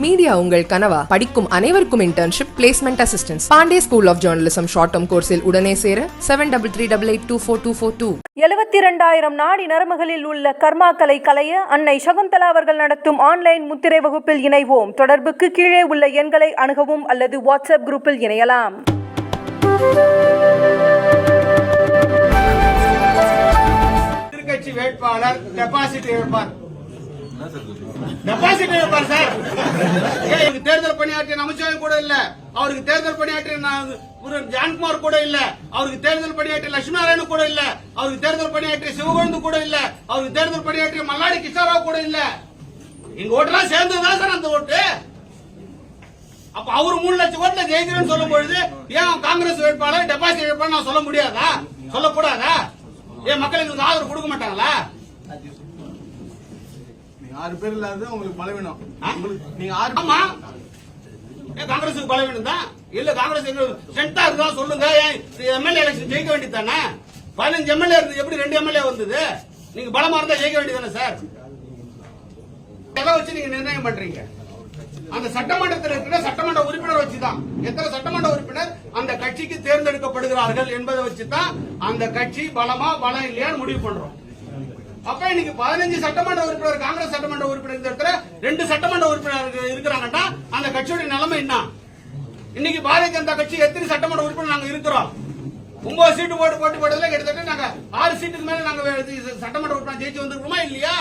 Media உங்கள் கனவா? படிக்கும் அனைவருக்கும் internship placement assistance Pandey school of journalism short term கோர்ஸில் உடனே சேர seven double three double eight two four two four two எழுபத்தி இரண்டாயிரம் நாடி நரம்புகளில் உள்ள கர்மாக்களை களைய அன்னை சகுந்தலா அவர்கள் நடத்தும் ஆன்லைன் முத்திரை வகுப்பில் இணைவோம். தொடர்புக்கு கீழே உள்ள எண்களை அணுகவும் அல்லது வாட்ஸ்அப் குரூப்பில் இணையலாம். எதிர்கட்சி வேட்பாளர் டெபாசிட் இழப்பார். டெபாசிட் இழப்பார் சார். ஏன் தேர்தல் பணியாற்றிய நமச்சிவாயம் கூட இல்ல. அவருக்கு தேர்தல் பணியாற்றிய ஒரு ஜான்குமார் கூட இல்ல. அவருக்கு தேர்தல் பணியாற்றிய லட்சுமி நாராயணன் கூட இல்ல. அவருக்கு தேர்தல் பணியாற்றிய சிவகோந்து கூட இல்ல. அவருக்கு தேர்தல் பணியாற்றிய மல்லாடி கிஷாராவ் கூட இல்ல. எங்க ஓட்டெல்லாம் சேர்ந்ததுதான் சார் அந்த ஓட்டு. அப்ப அவர் மூணு லட்சம் ஓட்டுல ஜெயிக்கிறேன்னு சொல்லும் பொழுது ஏன் காங்கிரஸ் வேட்பாளர் டெபாசிட் வேட்பாளர் நான் சொல்ல முடியாதா? சொல்லக்கூடாதா? ஏன் மக்கள் எங்களுக்கு ஆதரவு கொடுக்க மாட்டாங்களா? ஆறு பேர் இல்லாத உங்களுக்கு பலவீனம். நீங்க ஆறு ஆமா. ஏன் காங்கிரஸுக்கு பலவீனம் தான்? இல்ல காங்கிரஸ் ஸ்ட்ரென்த்தா இருந்தா சொல்லுங்க. எம்எல்ஏ எலெக்ஷன் ஜெயிக்க வேண்டியது தானே பதினஞ்சு எம்எல்ஏ இருந்து எப்படி ரெண்டு எம்எல்ஏ வந்தது? நீங்க பலமா இருந்தா ஜெயிக்க வேண்டியது சார்? எதை வச்சு நீங்க நிர்ணயம் பண்றீங்க? அந்த சட்டமன்றத்தில் இருக்கிற சட்டமன்ற உறுப்பினர் வச்சுதான். எத்தனை சட்டமன்ற உறுப்பினர் அந்த கட்சிக்கு தேர்ந்தெடுக்கப்படுகிறார்கள் என்பதை வச்சுதான் அந்த கட்சி பலமா பலம் இல்லையான்னு முடிவு பண்றோம். அப்ப இன்னைக்கு பதினஞ்சு சட்டமன்ற உறுப்பினர் காங்கிரஸ் சட்டமன்ற உறுப்பினர் இந்த இடத்துல ரெண்டு சட்டமன்ற உறுப்பினர் இருக்கிறாங்கன்னா அந்த கட்சியோட நிலைமை என்ன? இன்னைக்கு பாரதிய ஜனதா கட்சி எத்தனை சட்டமன்ற உறுப்பினர் நாங்க இருக்கிறோம்? ஒன்பது சீட்டு போட்டு போட்டு போட்டதுல கிட்டத்தட்ட நாங்க ஆறு சீட்டுக்கு மேல நாங்க சட்டமன்ற உறுப்பினர் ஜெயிச்சு வந்திருக்கோமா இல்லையா?